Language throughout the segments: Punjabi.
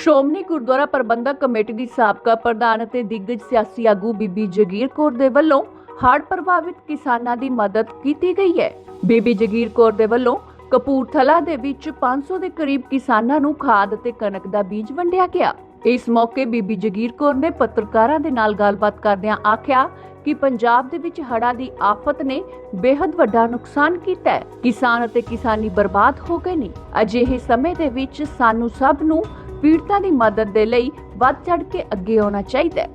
ਸ਼੍ਰੋਮਣੀ ਗੁਰਦੁਆਰਾ ਪ੍ਰਬੰਧਕ ਕਮੇਟੀ ਦੀ ਸਾਬਕਾ ਪ੍ਰਧਾਨ ਅਤੇ ਦਿੱਗਜ ਸਿਆਸੀ ਆਗੂ ਬੀਬੀ ਜਗੀਰ ਕੌਰ ਦੇ ਵੱਲੋਂ ਹੜ੍ਹ ਪ੍ਰਭਾਵਿਤ ਕਿਸਾਨਾਂ ਦੀ ਮਦਦ ਕੀਤੀ ਗਈ ਹੈ। ਬੀਬੀ ਜਗੀਰ ਕੌਰ ਦੇ ਵੱਲੋਂ ਕਪੂਰਥਲਾ ਦੇ ਵਿੱਚ 500 ਦੇ ਕਰੀਬ ਕਿਸਾਨਾਂ ਨੂੰ ਖਾਦ ਅਤੇ ਕਣਕ ਦਾ ਬੀਜ ਵੰਡਿਆ ਗਿਆ। ਇਸ ਮੌਕੇ ਬੀਬੀ ਜਗੀਰ ਕੌਰ ਨੇ ਪੱਤਰਕਾਰਾਂ ਦੇ ਨਾਲ ਗੱਲਬਾਤ ਕਰਦਿਆਂ ਆਖਿਆ ਕਿ ਪੰਜਾਬ ਦੇ ਵਿੱਚ ਹੜ੍ਹਾਂ ਦੀ ਆਫਤ ਨੇ ਬੇहद ਵੱਡਾ ਨੁਕਸਾਨ ਕੀਤਾ ਹੈ। ਕਿਸਾਨ ਅਤੇ ਕਿਸਾਨੀ ਬਰਬਾਦ ਹੋ ਗਏ ਨੇ। ਅਜਿਹੇ ਸਮੇਂ ਦੇ ਵਿੱਚ ਸਾਨੂੰ ਸਭ ਨੂੰ ਪੀੜਤਾਂ ਦੀ ਮਦਦ ਦੇ ਲਈ ਵੱਧ ਚੜ ਕੇ ਅੱਗੇ ਆਉਣਾ ਚਾਹੀਦਾ ਹੈ।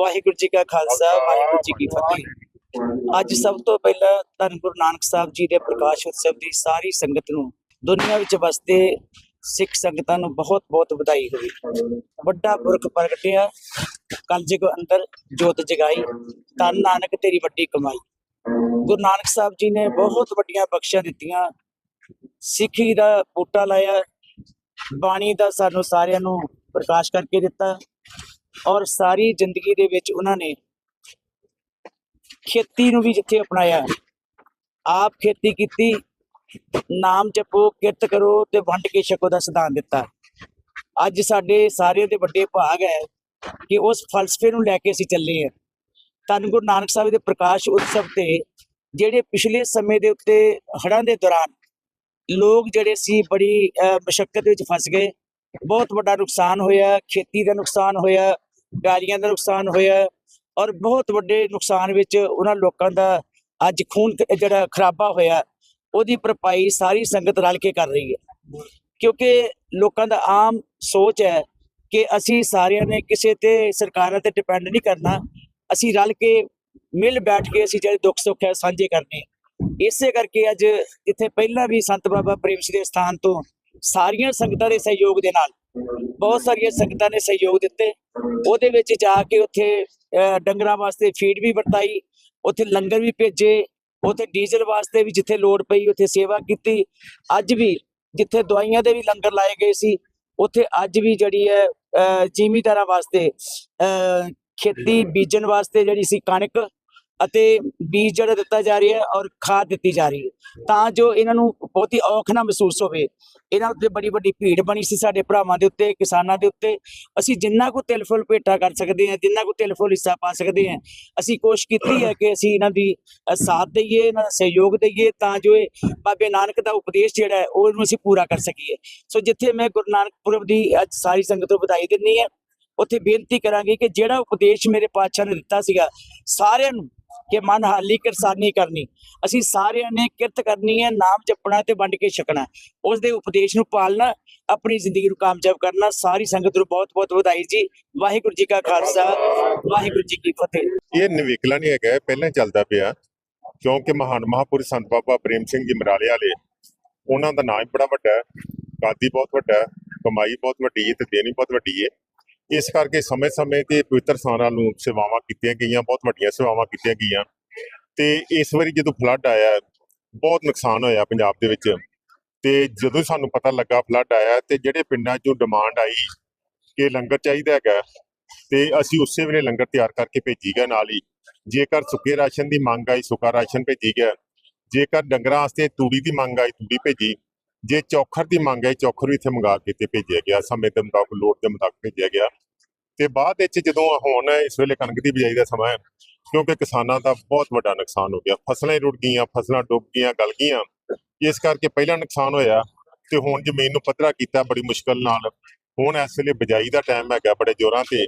ਵਾਹਿਗੁਰੂ ਜੀ ਕਾ ਖਾਲਸਾ, ਵਾਹਿਗੁਰੂ ਜੀ ਕੀ ਫਤਿਹ। ਅੱਜ ਸਭ ਤੋਂ ਪਹਿਲਾਂ ਧੰਨ ਗੁਰੂ ਨਾਨਕ ਸਾਹਿਬ ਜੀ ਦੇ ਪ੍ਰਕਾਸ਼ ਉਤਸਵ ਦੀ ਸਾਰੀ ਸੰਗਤ ਨੂੰ, ਦੁਨੀਆ ਵਿੱਚ ਵਸਦੇ ਸਿੱਖ ਸੰਗਤਾਂ ਨੂੰ ਬਹੁਤ-ਬਹੁਤ ਵਧਾਈ ਹੋਵੇ ਵੱਡਾ ਪੁਰਖ ਪ੍ਰਗਟਿਆ ਕਲਯੁਗ ਅੰਦਰ ਜੋਤ ਜਗਾਈ, ਧੰਨ ਨਾਨਕ ਤੇਰੀ ਵੱਡੀ ਕਮਾਈ। ਗੁਰੂ ਨਾਨਕ ਸਾਹਿਬ ਜੀ ਨੇ ਬਹੁਤ ਵੱਡੀਆਂ ਬਖਸ਼ਾਂ ਦਿੱਤੀਆਂ। ਸਿੱਖੀ ਦਾ ਬੂਟਾ ਲਾਇਆ, ਬਾਣੀ ਦਾ ਸਾਨੂੰ ਸਾਰਿਆਂ ਨੂੰ ਪ੍ਰਕਾਸ਼ ਕਰਕੇ ਦਿੱਤਾ ਔਰ ਸਾਰੀ ਜ਼ਿੰਦਗੀ ਦੇ ਵਿੱਚ ਉਹਨਾਂ ਨੇ ਖੇਤੀ ਨੂੰ ਵੀ ਜਿੱਥੇ ਅਪਣਾਇਆ। ਆਪ ਖੇਤੀ ਕੀਤੀ, ਨਾਮ ਜਪੋ, ਕਿਰਤ ਕਰੋ ਤੇ ਵੰਡ ਕੇ ਛਕੋ ਦਾ ਸਿਧਾਂਤ ਦਿੱਤਾ। ਅੱਜ ਸਾਡੇ ਸਾਰਿਆਂ ਦੇ ਵੱਡੇ ਭਾਗ ਹੈ ਕਿ ਉਸ ਫਲਸਫੇ ਨੂੰ ਲੈ ਕੇ ਅਸੀਂ ਚੱਲੇ ਹਾਂ। ਧੰਨ ਗੁਰੂ ਨਾਨਕ ਸਾਹਿਬ ਦੇ ਪ੍ਰਕਾਸ਼ ਉਤਸਵ ਤੇ ਜਿਹੜੇ ਪਿਛਲੇ ਸਮੇਂ ਦੇ ਉੱਤੇ ਹੜ੍ਹਾਂ ਦੇ ਦੌਰਾਨ ਲੋਕ ਜਿਹੜੇ ਸੀ ਬੜੀ ਮਸ਼ੱਕਤ ਵਿੱਚ ਫਸ ਗਏ। ਬਹੁਤ ਵੱਡਾ ਨੁਕਸਾਨ ਹੋਇਆ, ਖੇਤੀ ਦਾ ਨੁਕਸਾਨ ਹੋਇਆ ਗਾੜੀਆਂ ਦਾ ਨੁਕਸਾਨ ਹੋਇਆ ਔਰ ਬਹੁਤ ਵੱਡੇ ਨੁਕਸਾਨ ਵਿੱਚ ਉਹਨਾਂ ਲੋਕਾਂ ਦਾ ਅੱਜ ਖੂਨ ਜਿਹੜਾ ਖਰਾਬਾ ਹੋਇਆ, ਉਹਦੀ ਭਰਪਾਈ ਸਾਰੀ ਸੰਗਤ ਰਲ ਕੇ ਕਰ ਰਹੀ ਹੈ। ਕਿਉਂਕਿ ਲੋਕਾਂ ਦਾ ਆਮ ਸੋਚ ਹੈ ਕਿ ਅਸੀਂ ਸਾਰਿਆਂ ਨੇ ਕਿਸੇ ਤੇ, ਸਰਕਾਰਾਂ ਤੇ ਡਿਪੈਂਡ ਨਹੀਂ ਕਰਨਾ। ਅਸੀਂ ਰਲ ਕੇ ਮਿਲ ਬੈਠ ਕੇ ਅਸੀਂ ਜਿਹੜੇ ਦੁੱਖ ਸੁੱਖ ਹੈ ਸਾਂਝੇ ਕਰਨੇ ਇਸੇ ਕਰਕੇ ਅੱਜ ਇੱਥੇ ਪਹਿਲਾਂ ਵੀ ਸੰਤ ਬਾਬਾ ਪ੍ਰੇਮ ਸਿੰਘ ਦੇ ਸਥਾਨ ਤੋਂ ਸਾਰੀਆਂ ਸੰਗਤਾਂ ਦੇ ਸਹਿਯੋਗ ਦੇ ਨਾਲ ਬਹੁਤ ਸਾਰੀਆਂ ਸੰਗਤਾਂ ਨੇ ਸਹਿਯੋਗ ਦਿੱਤੇ। ਉਹਦੇ ਵਿੱਚ ਜਾ ਕੇ ਉੱਥੇ ਡੰਗਰਾਂ ਵਾਸਤੇ ਫੀਡ ਵੀ ਵਰਤਾਈ ਉੱਥੇ ਲੰਗਰ ਵੀ ਭੇਜੇ ਉੱਥੇ ਡੀਜ਼ਲ ਵਾਸਤੇ ਵੀ ਜਿੱਥੇ ਲੋੜ ਪਈ ਉੱਥੇ ਸੇਵਾ ਕੀਤੀ। ਅੱਜ ਵੀ ਜਿੱਥੇ ਦਵਾਈਆਂ ਦੇ ਵੀ ਲੰਗਰ ਲਾਏ ਗਏ ਸੀ ਉੱਥੇ ਅੱਜ ਵੀ ਜਿਹੜੀ ਹੈ ਅਹ, ਜ਼ਿਮੀਂਦਾਰਾਂ ਵਾਸਤੇ ਅਹ, ਖੇਤੀ ਬੀਜਣ ਵਾਸਤੇ ਜਿਹੜੀ ਸੀ ਕਣਕ ਅਤੇ ਬੀਜ ਜਿਹੜਾ ਦਿੱਤਾ ਜਾ ਰਿਹਾ ਹੈ ਔਰ ਖਾਦ ਦਿੱਤੀ ਜਾ ਰਹੀ ਹੈ। ਤਾਂ ਜੋ ਇਹਨਾਂ ਨੂੰ ਬਹੁਤੀ ਔਖ ਨਾ ਮਹਿਸੂਸ ਹੋਵੇ। ਇਹਨਾਂ ਉੱਤੇ ਬੜੀ ਵੱਡੀ ਭੀੜ ਬਣੀ ਸੀ ਸਾਡੇ ਭਰਾਵਾਂ ਦੇ ਉੱਤੇ, ਕਿਸਾਨਾਂ ਦੇ ਉੱਤੇ। ਅਸੀਂ ਜਿੰਨਾ ਕੋ ਤਿਲ ਫੁੱਲ ਭੇਟਾ ਕਰ ਸਕਦੇ ਹਾਂ, ਜਿੰਨਾ ਕੋ ਤਿਲ ਫੁੱਲ ਹਿੱਸਾ ਪਾ ਸਕਦੇ ਹਾਂ, ਅਸੀਂ ਕੋਸ਼ਿਸ਼ ਕੀਤੀ ਹੈ ਕਿ ਅਸੀਂ ਇਹਨਾਂ ਦੀ ਸਾਥ ਦਈਏ, ਇਹਨਾਂ ਦਾ ਸਹਿਯੋਗ ਦਈਏ ਤਾਂ ਜੋ ਇਹ ਬਾਬੇ ਨਾਨਕ ਦਾ ਉਪਦੇਸ਼ ਜਿਹੜਾ ਹੈ, ਉਹਨੂੰ ਅਸੀਂ ਪੂਰਾ ਕਰ ਸਕੀਏ। ਸੋ ਜਿੱਥੇ ਮੈਂ ਗੁਰੂ ਨਾਨਕ ਪੁਰਬ ਦੀ ਅੱਜ ਸਾਰੀ ਸੰਗਤ ਨੂੰ ਵਧਾਈ ਦਿੰਨੀ ਹੈ ਉੱਥੇ ਬੇਨਤੀ ਕਰਾਂਗੇ ਕਿ ਜਿਹੜਾ ਉਪਦੇਸ਼ ਮੇਰੇ ਪਾਤਸ਼ਾਹ ਨੇ ਦਿੱਤਾ ਸੀਗਾ, ਸਾਰਿਆਂ ਨੂੰ ਕਿ ਮਨ ਹਾਲੀ ਕਿਰਸਾਨੀ ਕਰਨੀ। ਅਸੀਂ ਸਾਰਿਆਂ ਨੇ ਕਿਰਤ ਕਰਨੀ ਹੈ, ਨਾਮ ਜਪਣਾ ਤੇ ਵੰਡ ਕੇ ਛਕਣਾ। ਉਸ ਦੇ ਉਪਦੇਸ਼ ਨੂੰ ਪਾਲਣਾ, ਆਪਣੀ ਜ਼ਿੰਦਗੀ ਨੂੰ ਕਾਮਯਾਬ ਕਰਨਾ, ਸਾਰੀ ਸੰਗਤ ਨੂੰ ਬਹੁਤ ਬਹੁਤ ਵਧਾਈ ਜੀ। ਵਾਹਿਗੁਰੂ ਜੀ ਕਾ ਖਾਲਸਾ, ਵਾਹਿਗੁਰੂ ਜੀ ਕੀ ਫਤਿਹ। ਇਹ ਨਿਵੇਕਲਾ ਨਹੀਂ ਹੈਗਾ ਪਹਿਲਾਂ ਚੱਲਦਾ ਪਿਆ। ਕਿਉਂਕਿ ਮਹਾਨ ਮਹਾਪੁਰਸ਼ ਸੰਤ ਬਾਬਾ ਪ੍ਰੇਮ ਸਿੰਘ ਜੀ ਮਰਾਲੇ ਵਾਲੇ, ਉਹਨਾਂ ਦਾ ਨਾਮ ਬੜਾ ਵੱਡਾ ਹੈ। ਕਾਦੀ ਬਹੁਤ ਵੱਡਾ ਹੈ, ਕਮਾਈ ਬਹੁਤ ਵੱਡੀ ਹੈ ਤੇ ਦੇਣੀ ਬਹੁਤ ਵੱਡੀ ਹੈ। ਇਸ ਕਰਕੇ ਸਮੇਂ-ਸਮੇਂ ਤੇ ਪਵਿੱਤਰ ਸਥਾਨਾਂ ਨੂੰ ਸੇਵਾਵਾਂ ਕੀਤੀਆਂ ਗਈਆਂ, ਬਹੁਤ ਵੱਡੀਆਂ ਸੇਵਾਵਾਂ ਕੀਤੀਆਂ ਗਈਆਂ। ਤੇ ਇਸ ਵਾਰੀ ਜਦੋਂ ਫਲੱਡ ਆਇਆ, ਬਹੁਤ ਨੁਕਸਾਨ ਹੋਇਆ ਪੰਜਾਬ ਦੇ ਵਿੱਚ। ਤੇ ਜਦੋਂ ਸਾਨੂੰ ਪਤਾ ਲੱਗਾ ਫਲੱਡ ਆਇਆ ਤੇ ਜਿਹੜੇ ਪਿੰਡਾਂ 'ਚੋਂ ਡਿਮਾਂਡ ਆਈ ਕਿ ਲੰਗਰ ਚਾਹੀਦਾ ਹੈਗਾ, ਤੇ ਅਸੀਂ ਉਸੇ ਵੇਲੇ ਲੰਗਰ ਤਿਆਰ ਕਰਕੇ ਭੇਜੀ ਗਿਆ ਨਾਲ ਹੀ। ਜੇਕਰ ਸੁੱਕੇ ਰਾਸ਼ਨ ਦੀ ਮੰਗ ਆਈ, ਸੁੱਕਾ ਰਾਸ਼ਨ ਭੇਜੀ ਗਿਆ। ਜੇਕਰ ਡੰਗਰਾਂ ਵਾਸਤੇ ਤੂੜੀ ਦੀ ਮੰਗ ਆਈ, ਤੂੜੀ ਭੇਜੀ। ਜੇ ਚੌਖਰ ਦੀ ਮੰਗ ਹੈ, ਚੌਖਰ ਵੀ ਇੱਥੇ ਮੰਗਾ ਕੇ ਤੇ ਭੇਜਿਆ ਗਿਆ, ਸਮੇਂ ਦੇ ਮੁਤਾਬਕ, ਲੋੜ ਦੇ ਮੁਤਾਬਕ ਭੇਜਿਆ ਗਿਆ। ਤੇ ਬਾਅਦ ਵਿੱਚ ਜਦੋਂ ਹੁਣ ਇਸ ਵੇਲੇ ਕਣਕ ਦੀ ਬਿਜਾਈ ਦਾ ਸਮਾਂ ਹੈ, ਕਿਉਂਕਿ ਕਿਸਾਨਾਂ ਦਾ ਬਹੁਤ ਵੱਡਾ ਨੁਕਸਾਨ ਹੋ ਗਿਆ। ਫਸਲਾਂ ਰੁੜ ਗਈਆਂ, ਫਸਲਾਂ ਡੁੱਬ ਗਈਆਂ, ਗਲ ਗਈਆਂ। ਇਸ ਕਰਕੇ ਪਹਿਲਾਂ ਨੁਕਸਾਨ ਹੋਇਆ ਤੇ ਹੁਣ ਜ਼ਮੀਨ ਨੂੰ ਪੱਧਰਾ ਕੀਤਾ ਬੜੀ ਮੁਸ਼ਕਲ ਨਾਲ। ਹੁਣ ਇਸ ਵੇਲੇ ਬਿਜਾਈ ਦਾ ਟਾਈਮ ਹੈਗਾ ਬੜੇ ਜ਼ੋਰਾਂ ਤੇ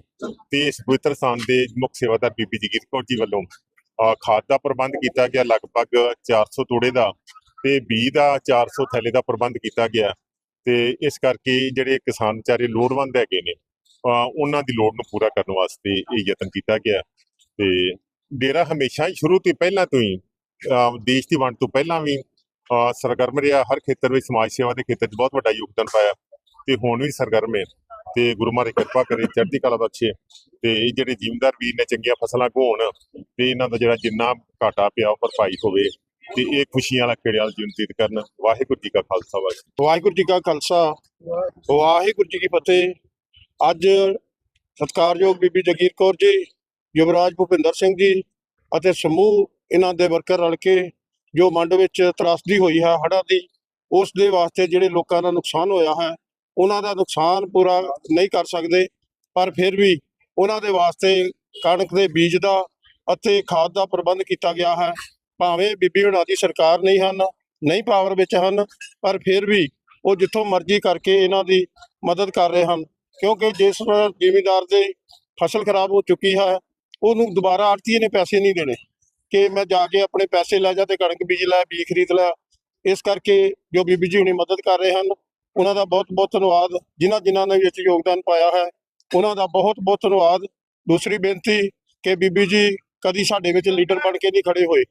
ਤੇ ਇਸ ਪਵਿੱਤਰ ਸਥਾਨ ਦੇ ਮੁੱਖ ਸੇਵਾਦਾਰ ਬੀਬੀ ਜਗੀਰ ਕੌਰ ਜੀ ਵੱਲੋਂ, ਅਹ ਖਾਦ ਦਾ ਪ੍ਰਬੰਧ ਕੀਤਾ ਗਿਆ, ਲਗਭਗ 400 ਤੋੜੇ ਦਾ। ਤੇ ਬੀਜ ਦਾ 400 ਥੈਲੇ ਦਾ ਪ੍ਰਬੰਧ ਕੀਤਾ ਗਿਆ ਤੇ ਇਸ ਕਰਕੇ ਜਿਹੜੇ ਕਿਸਾਨ ਵਿਚਾਰੇ ਲੋੜਵੰਦ ਹੈਗੇ ਨੇ ਉਹਨਾਂ ਦੀ ਲੋੜ ਨੂੰ ਪੂਰਾ ਕਰਨ ਵਾਸਤੇ ਇਹ ਯਤਨ ਕੀਤਾ ਗਿਆ ਤੇ ਡੇਰਾ ਹਮੇਸ਼ਾ ਹੀ ਸ਼ੁਰੂ ਤੋਂ ਪਹਿਲਾਂ ਤੋਂ ਹੀ ਦੇਸ਼ ਦੀ ਵੰਡ ਤੋਂ ਪਹਿਲਾਂ ਵੀ, ਅਹ ਸਰਗਰਮ ਰਿਹਾ, ਹਰ ਖੇਤਰ ਵਿੱਚ ਸਮਾਜ ਸੇਵਾ ਦੇ ਖੇਤਰ 'ਚ ਬਹੁਤ ਵੱਡਾ ਯੋਗਦਾਨ ਪਾਇਆ ਤੇ ਹੁਣ ਵੀ ਸਰਗਰਮ ਹੈ ਤੇ ਗੁਰੂ ਮਹਾਰਾਜ ਕਿਰਪਾ ਕਰੇ, ਚੜ੍ਹਦੀ ਕਲਾ ਬਖਸ਼ੇ ਤੇ ਇਹ ਜਿਹੜੇ ਜ਼ਿਮੀਂਦਾਰ ਵੀਰ ਨੇ ਚੰਗੀਆਂ ਫਸਲਾਂ ਘੋਣ ਤੇ ਇਹਨਾਂ ਦਾ ਜਿਹੜਾ ਜਿੰਨਾ ਘਾਟਾ ਪਿਆ ਉਹ ਭਰਪਾਈ ਹੋਵੇ ਤੇ ਇਹ ਖੁਸ਼ੀਆਂ ਵਾਲਾ ਖੇੜੇ ਵਾਲਾ ਜੀਵਨ ਕਰਨ। ਵਾਹਿਗੁਰੂ ਜੀ ਕਾ ਖਾਲਸਾ ਵਾਹਿਗੁਰੂ ਵਾਹਿਗੁਰੂ ਜੀ ਕਾ ਖਾਲਸਾ। ਵਾਹਿਗੁਰੂ ਜੀ ਕੀ ਫਤਿਹ। ਅੱਜ ਸਤਿਕਾਰਯੋਗ ਬੀਬੀ ਜਗੀਰ ਕੌਰ ਜੀ ਯੁਵਰਾਜ ਭੁਪਿੰਦਰ ਸਿੰਘ ਜੀ ਅਤੇ ਸਮੂਹ ਇਹਨਾਂ ਦੇ ਵਰਕਰ ਰਲ ਕੇ ਜੋ ਮੰਡ ਵਿੱਚ ਤਰਾਸਦੀ ਹੋਈ ਹੈ ਹੜ੍ਹਾਂ ਦੀ ਉਸ ਦੇ ਵਾਸਤੇ ਜਿਹੜੇ ਲੋਕਾਂ ਦਾ ਨੁਕਸਾਨ ਹੋਇਆ ਹੈ ਉਹਨਾਂ ਦਾ ਨੁਕਸਾਨ ਪੂਰਾ ਨਹੀਂ ਕਰ ਸਕਦੇ ਪਰ ਫਿਰ ਵੀ ਉਹਨਾਂ ਦੇ ਵਾਸਤੇ ਕਣਕ ਦੇ ਬੀਜ ਦਾ ਅਤੇ ਖਾਦ ਦਾ ਪ੍ਰਬੰਧ ਕੀਤਾ ਗਿਆ ਹੈ। ਭਾਵੇਂ ਬੀਬੀ ਹੁਣਾਂ ਦੀ ਸਰਕਾਰ ਨਹੀਂ ਹਨ, ਨਹੀਂ ਪਾਵਰ ਵਿੱਚ ਹਨ, ਪਰ ਫਿਰ ਵੀ ਉਹ ਜਿੱਥੋਂ ਮਰਜ਼ੀ ਕਰਕੇ ਇਹਨਾਂ ਦੀ ਮਦਦ ਕਰ ਰਹੇ ਹਨ। ਕਿਉਂਕਿ ਜਿਸ ਵਾਰ ਜ਼ਿਮੀਂਦਾਰ ਦੇ ਫਸਲ ਖਰਾਬ ਹੋ ਚੁੱਕੀ ਹੈ, ਉਹਨੂੰ ਦੁਬਾਰਾ ਆੜਤੀ ਨੇ ਪੈਸੇ ਨਹੀਂ ਦੇਣੇ ਕਿ ਮੈਂ ਜਾ ਕੇ ਆਪਣੇ ਪੈਸੇ ਲੈ ਜਾ ਤੇ ਕਣਕ ਬੀਜ ਲੈ, ਬੀਜ ਖਰੀਦ ਲੈ। ਇਸ ਕਰਕੇ ਜੋ ਬੀਬੀ ਜੀ ਹੁਣੀ ਮਦਦ ਕਰ ਰਹੇ ਹਨ, ਉਹਨਾਂ ਦਾ ਬਹੁਤ ਬਹੁਤ ਧੰਨਵਾਦ। ਜਿਨ੍ਹਾਂ ਜਿਨ੍ਹਾਂ ਨੇ ਵਿੱਚ ਯੋਗਦਾਨ ਪਾਇਆ ਹੈ, ਉਹਨਾਂ ਦਾ ਬਹੁਤ ਬਹੁਤ ਧੰਨਵਾਦ। ਦੂਸਰੀ ਬੇਨਤੀ ਕਿ ਬੀਬੀ ਜੀ ਕਦੀ ਸਾਡੇ ਵਿੱਚ ਲੀਡਰ ਬਣ ਕੇ ਨਹੀਂ ਖੜੇ ਹੋਏ।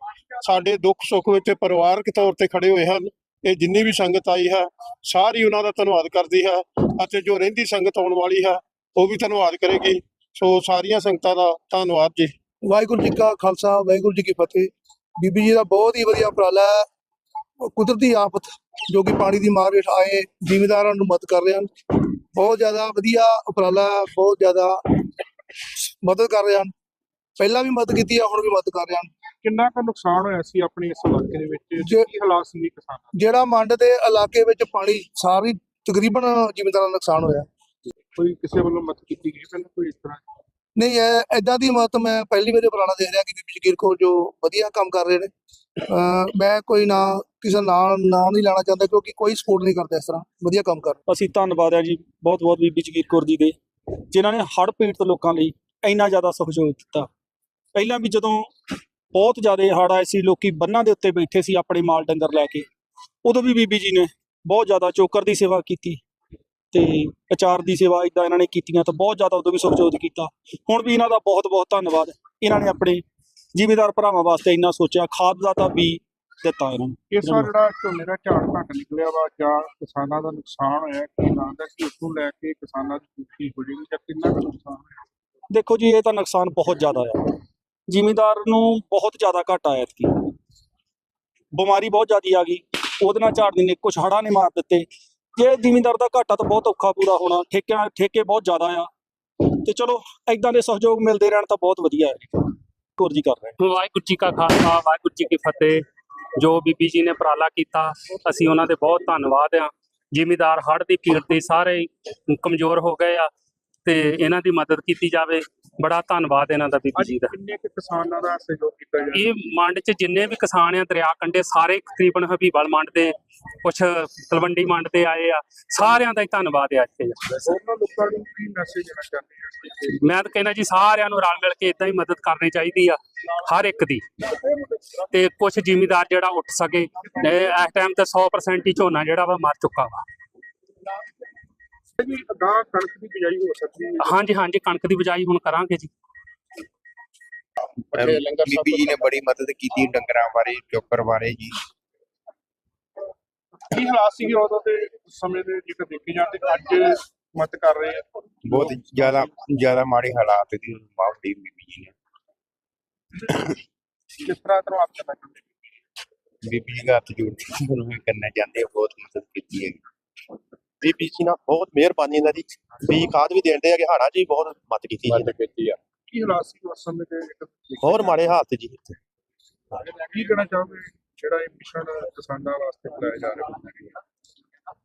ਸਾਡੇ ਦੁੱਖ ਸੁੱਖ ਵਿੱਚ ਪਰਿਵਾਰਕ ਤੌਰ ਤੇ ਖੜੇ ਹੋਏ ਹਨ। ਇਹ ਜਿੰਨੀ ਵੀ ਸੰਗਤ ਆਈ ਹੈ ਸਾਰੀ ਉਹਨਾਂ ਦਾ ਧੰਨਵਾਦ ਕਰਦੀ ਹੈ ਅਤੇ ਜੋ ਰਹਿੰਦੀ ਸੰਗਤ ਆਉਣ ਵਾਲੀ ਹੈ ਉਹ ਵੀ ਧੰਨਵਾਦ ਕਰੇਗੀ। ਸੋ ਸਾਰੀਆਂ ਸੰਗਤਾਂ ਦਾ ਧੰਨਵਾਦ ਜੀ। ਵਾਹਿਗੁਰੂ ਜੀ ਕਾ ਖਾਲਸਾ ਵਾਹਿਗੁਰੂ ਜੀ ਕੀ ਫਤਿਹ। ਬੀਬੀ ਜੀ ਦਾ ਬਹੁਤ ਹੀ ਵਧੀਆ ਉਪਰਾਲਾ ਹੈ। ਕੁਦਰਤੀ ਆਫਤ ਜੋ ਕਿ ਪਾਣੀ ਦੀ ਮਾਰ ਹੇਠ ਆਏ ਜ਼ਿਮੀਦਾਰਾਂ ਨੂੰ ਮਦਦ ਕਰ ਰਹੇ ਹਨ। ਬਹੁਤ ਜ਼ਿਆਦਾ ਵਧੀਆ ਉਪਰਾਲਾ ਹੈ, ਬਹੁਤ ਜ਼ਿਆਦਾ ਮਦਦ ਕਰ ਰਹੇ ਹਨ। ਪਹਿਲਾਂ ਵੀ ਮਦਦ ਕੀਤੀ ਹੈ ਹੁਣ ਵੀ ਮਦਦ ਕਰ ਰਹੇ। ਹਨ ਕਿੰਨਾ ਕੁ ਨੁਕਸਾਨ ਹੋਇਆ ਸੀ ਆਪਣੇ ਇਸ ਇਲਾਕੇ ਦੇ ਵਿੱਚ? ਜੇ- ਕੀ ਹਾਲਾਤ ਸੀ ਕਿਸਾਨਾਂ? ਜਿਹੜਾ ਮੰਡ ਦੇ ਇਲਾਕੇ ਵਿੱਚ ਪਾਣੀ ਸਾਰੀ ਤਕਰੀਬਨ ਜ਼ਿਮੀਂਦਾਰਾਂ ਦਾ ਨੁਕਸਾਨ ਹੋਇਆ। ਕੋਈ ਕਿਸੇ ਵੱਲੋਂ ਮਦਦ ਕੀਤੀ ਗਈ ਪਹਿਲਾਂ ਕੋਈ ਇਸ ਤਰ੍ਹਾਂ? ਨਹੀਂ ਇਹ ਐਦਾਂ ਦੀ ਮਦਦ ਮੈਂ ਪਹਿਲੀ ਵਾਰੀ ਉਪਰਾਲਾ ਦੇਖ ਰਿਹਾ ਕਿ ਬੀਬੀ ਜਗੀਰ ਕੌਰ ਜੋ ਵਧੀਆ ਕੰਮ ਕਰ ਰਹੇ ਨੇ। ਮੈਂ ਕੋਈ ਨਾ ਕਿਸੇ ਦਾ ਨਾਂ ਨਹੀਂ ਲੈਣਾ ਚਾਹੁੰਦਾ ਕਿਉਂਕਿ ਕੋਈ ਸਪੋਰਟ ਨਹੀਂ ਕਰਦਾ ਇਸ ਤਰ੍ਹਾਂ ਵਧੀਆ ਕੰਮ ਕਰ। ਅਸੀਂ ਧੰਨਵਾਦ ਹੈ ਜੀ ਬਹੁਤ ਬਹੁਤ ਬੀਬੀ ਜਗੀਰ ਕੌਰ ਜੀ ਦੇ ਜਿਨ੍ਹਾਂ ਨੇ ਹੜ੍ਹ ਪੀੜਤ ਲੋਕਾਂ ਲਈ ਇੰਨਾ ਜ਼ਿਆਦਾ ਸਹਿਯੋਗ ਦਿੱਤਾ। ਪਹਿਲਾਂ ਵੀ ਜਦੋਂ ਬਹੁਤ ਜ਼ਿਆਦਾ ਹੜ੍ਹ ਆਏ ਸੀ ਲੋਕੀ ਬੰਨਾਂ ਦੇ ਉੱਤੇ ਬੈਠੇ ਸੀ ਆਪਣੇ ਮਾਲ ਡੰਗਰ ਲੈ ਕੇ ਉਦੋਂ ਵੀ ਬੀਬੀ ਜੀ ਨੇ ਬਹੁਤ ਜ਼ਿਆਦਾ ਚੋਕਰ ਦੀ ਸੇਵਾ ਕੀਤੀ ਤੇ ਅਚਾਰ ਦੀ ਸੇਵਾ ਇਦਾਂ ਇਹਨਾਂ ਨੇ ਕੀਤੀਆਂ ਤਾਂ ਬਹੁਤ ਜ਼ਿਆਦਾ ਉਦੋਂ ਵੀ ਸਹਿਯੋਗ ਕੀਤਾ। ਹੁਣ ਵੀ ਇਹਨਾਂ ਦਾ ਬਹੁਤ ਬਹੁਤ ਧੰਨਵਾਦ। ਇਹਨਾਂ ਨੇ ਆਪਣੇ ਜ਼ਿਮੀਦਾਰ ਭਰਾਵਾਂ ਵਾਸਤੇ ਇੰਨਾ ਸੋਚਿਆ ਖਾਦ ਦਾ ਤਾਂ ਵੀ ਦਿੱਤਾ ਇਹਨਾਂ ਨੂੰ। ਇਸ ਵਾਰ ਜਿਹੜਾ ਝੋਨੇ ਦਾ ਝਾੜ ਘੱਟ ਨਿਕਲਿਆ ਵਾ ਜਾਂ ਕਿਸਾਨਾਂ ਦਾ ਨੁਕਸਾਨ ਹੋਇਆ ਕੀ ਲੱਗਦਾ ਕਿ ਉਸ ਨੂੰ ਲੈ ਕੇ ਕਿਸਾਨਾਂ ਦੀ ਖੁਸ਼ੀ ਹੋ ਜਾਏਗੀ ਜਾਂ ਕਿੰਨਾ ਨੁਕਸਾਨ ਹੋਇਆ? ਦੇਖੋ ਜੀ ਇਹ ਤਾਂ ਨੁਕਸਾਨ ਬਹੁਤ ਜ਼ਿਆਦਾ ਆ। ਜਿਮੀਦਾਰ ਨੂੰ ਬਹੁਤ ਜ਼ਿਆਦਾ ਘਾਟਾ ਆਇਆ ਇਤਕੀ ਬਿਮਾਰੀ ਬਹੁਤ ਜ਼ਿਆਦੀ ਆ ਗਈ। ਉਹਦੇ ਨਾਲ ਝਾੜ ਨੇ ਕੁਝ ਹੜਾਂ ਨੇ ਮਾਰ ਦਿੱਤੇ। ਜੇ ਜ਼ਿਮੀਂਦਾਰ ਦਾ ਘਾਟਾ ਤਾਂ ਬਹੁਤ ਔਖਾ ਪੂਰਾ ਹੋਣਾ, ਠੇਕਿਆਂ, ਠੇਕੇ ਬਹੁਤ ਜ਼ਿਆਦਾ ਆ। ਤੇ ਚਲੋ ਐਦਾਂ ਦੇ ਸਹਿਯੋਗ ਮਿਲਦੇ ਰਹਿਣ ਤਾਂ ਬਹੁਤ ਵਧੀਆ ਹੈ। ਕੋਰ ਜੀ ਕਰ ਰਹੇ ਵਾਹਿਗੁਰੂ ਜੀ ਕਾ ਖਾਲਸਾ, ਵਾਹਿਗੁਰੂ ਜੀ ਕੀ ਫਤਿਹ। ਜੋ ਬੀਬੀ ਜੀ ਨੇ ਉਪਰਾਲਾ ਕੀਤਾ, ਅਸੀਂ ਉਹਨਾਂ ਦੇ ਬਹੁਤ ਧੰਨਵਾਦ ਆ ਜ਼ਿਮੀਦਾਰ ਹੜ੍ਹ ਦੀ ਪੀੜ ਤੇ ਸਾਰੇ ਕਮਜ਼ੋਰ ਹੋ ਗਏ ਆ ਤੇ ਇਹਨਾਂ ਦੀ ਮਦਦ ਕੀਤੀ ਜਾਵੇ। ਬੜਾ ਧੰਨਵਾਦ ਇਹਨਾਂ ਦਾ ਬੀਬੀ ਜੀ ਦਾ। ਕਿੰਨੇ ਕੁ ਕਿਸਾਨਾਂ ਦਾ ਸਹਿਯੋਗ ਕੀਤਾ ਜਾ ਇਹ ਮੰਡ 'ਚ ਜਿੰਨੇ ਵੀ ਕਿਸਾਨ ਆ ਦਰਿਆ ਕੰਢੇ ਸਾਰੇ ਤਕਰੀਬਨ ਹਬੀਬਲ ਮੰਡ ਦੇ ਕੁਛ ਤਲਵੰਡੀ ਮੰਡ ਦੇ ਆਏ ਆ ਸਾਰਿਆਂ ਦਾ ਹੀ ਧੰਨਵਾਦ ਆ ਇੱਥੇ। ਉਹਨਾਂ ਲੋਕਾਂ ਨੂੰ ਕੀ ਮੈਸੇਜ ਦੇਣਾ ਚਾਹੁੰਦੇ ਹੋ ਮੈਂ ਤਾਂ ਕਹਿੰਦਾ ਜੀ ਸਾਰਿਆਂ ਨੂੰ ਰਲ ਮਿਲ ਕੇ ਇਦਾਂ ਹੀ ਮਦਦ ਕਰਨੀ ਚਾਹੀਦੀ ਆ ਹਰ ਇੱਕ ਦੀ। ਤੇ ਕੁਝ ਜ਼ਿਮੀਦਾਰ ਜਿਹੜਾ ਉੱਠ ਸਕੇ ਇਸ ਟਾਈਮ ਤੇ 100% ਹੀ ਝੋਨਾ ਜਿਹੜਾ ਵਾ ਮਰ ਚੁੱਕਾ ਵਾ। ਜੀ ਅਗਾਂਹ ਕਣਕ ਦੀ ਬਿਜਾਈ ਹੋ ਸਕਦੀ ਹੈ ਹਾਂਜੀ ਹਾਂਜੀ ਕਣਕ ਦੀ ਬਿਜਾਈ ਹੁਣ ਕਰਾਂਗੇ ਜੀ। ਬੀਬੀ ਜੀ ਨੇ ਬੜੀ ਮਦਦ ਕੀਤੀ ਡੰਗਰਾਂ ਬਾਰੇ ਚੋਕਰ ਬਾਰੇ ਜੀ। ਕੀ ਹਾਲਾਤ ਸੀ ਉਦੋਂ ਦੇ ਸਮੇਂ ਦੇ ਜੇਕਰ ਦੇਖੇ ਜਾਣ ਤੇ ਅੱਜ ਮਦਦ ਕਰ ਰਹੇ ਆ? ਬਹੁਤ ਜ਼ਿਆਦਾ ਜ਼ਿਆਦਾ ਮਾੜੇ ਹਾਲਾਤ ਦੀ ਮਾਫੀ ਬੀਬੀ ਜੀ ਨੇ। ਕਿਸ ਤਰ੍ਹਾਂ ਧੰਨਵਾਦ ਕਰਨਾ ਚਾਹੁੰਦੇ ਹੋ? ਬੀਬੀ ਜੀ ਦਾ ਹੱਥ ਜੋੜ ਕੇ ਉਹਨੂੰ ਵੀ ਕਰਨਾ ਚਾਹੁੰਦੇ ਬਹੁਤ ਮਦਦ ਕੀਤੀ ਹੈ ਬੀਬੀ ਜੀ ਨਾਲ ਬਹੁਤ ਮਿਹਰਬਾਨੀ ਇਹਨਾਂ ਦੀ। ਵੀ ਖਾਦ ਵੀ ਦੇਣਦੇ ਆ ਕਿ ਹਾੜਾ ਜੀ ਬਹੁਤ ਮਦਦ ਕੀਤੀ ਜੀ ਕੀਤੀ ਆ। ਕੀ ਹਾਲਾਤ ਸੀ ਉਸ ਸਮੇਂ ਦੇ ਜੇਕਰ ਦੇਖੇ ਹੋਰ ਮਾੜੇ ਹਾਲਤ ਜੀ ਇੱਥੇ। ਕੀ ਕਹਿਣਾ ਚਾਹੋਗੇ? ਜਿਹੜਾ ਇਹ ਮਿਸ਼ਨ ਕਿਸਾਨਾਂ ਵਾਸਤੇ ਚਲਾਇਆ ਜਾ ਰਿਹਾ ਹੈ।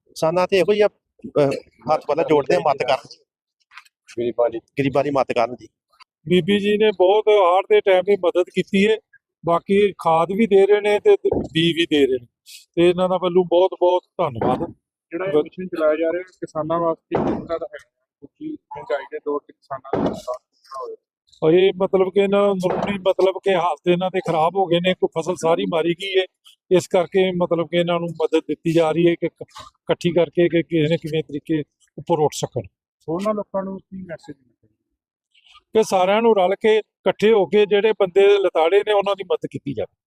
ਕਿਸਾਨਾਂ ਤੇ ਇਹੋ ਹੀ ਹੱਥ ਪੱਲਾ ਜੋੜਦੇ ਆ ਮਦਦ ਕਰਨ ਗਰੀਬਾਂ ਦੀ। ਗਰੀਬਾਂ ਦੀ ਮਦਦ ਕਰਨ ਜੀ ਬੀਬੀ ਜੀ ਨੇ ਬਹੁਤ ਹਾਰ ਦੇ ਟਾਈਮ ਦੀ ਮਦਦ ਕੀਤੀ ਹੈ ਬਾਕੀ ਖਾਦ ਵੀ ਦੇ ਰਹੇ ਨੇ ਤੇ ਬੀ ਵੀ ਦੇ ਰਹੇ ਨੇ। ਤੇ ਇਹਨਾਂ ਦਾ ਵੱਲੋਂ ਬਹੁਤ ਬਹੁਤ ਧੰਨਵਾਦ। ਜਿਹੜਾ ਇਹ ਮਿਸ਼ਨ ਚਲਾਇਆ ਜਾ ਰਿਹਾ ਹੈ ਕਿਸਾਨਾਂ ਵਾਸਤੇ ਤਰ੍ਹਾਂ ਦਾ ਹੈ ਕਿਉਂਕਿ ਮਹਿੰਗਾਈ ਦੇ ਦੌਰ ਤੇ ਕਿਸਾਨਾਂ ਦਾ ਨੁਕਸਾਨ ਕਿੰਨਾ ਹੋਇਆ ਔਰ ਇਹ ਮਤਲਬ ਕਿ ਇਹਨਾਂ ਜ਼ਰੂਰੀ ਮਤਲਬ ਕਿ ਹਾਲਤ ਇਹਨਾਂ ਦੇ ਖਰਾਬ ਹੋ ਗਏ ਨੇ ਕੋਈ ਫਸਲ ਸਾਰੀ ਮਾਰੀ ਗਈ ਹੈ ਇਸ ਕਰਕੇ ਮਤਲਬ ਕਿ ਇਹਨਾਂ ਨੂੰ ਮਦਦ ਦਿੱਤੀ ਜਾ ਰਹੀ ਹੈ ਕਿ ਇਕੱਠੀ ਕਰਕੇ ਕਿ ਕਿਸੇ ਨੇ ਕਿਵੇਂ ਤਰੀਕੇ ਉੱਪਰ ਉੱਠ ਸਕਣ। ਉਹਨਾਂ ਲੋਕਾਂ ਨੂੰ ਕੀ ਮੈਸੇਜ ਕਿ ਸਾਰਿਆਂ ਨੂੰ ਰਲ ਕੇ ਇਕੱਠੇ ਹੋ ਕੇ ਜਿਹੜੇ ਬੰਦੇ ਲਤਾੜੇ ਨੇ ਉਹਨਾਂ ਦੀ ਮਦਦ ਕੀਤੀ ਜਾਵੇ।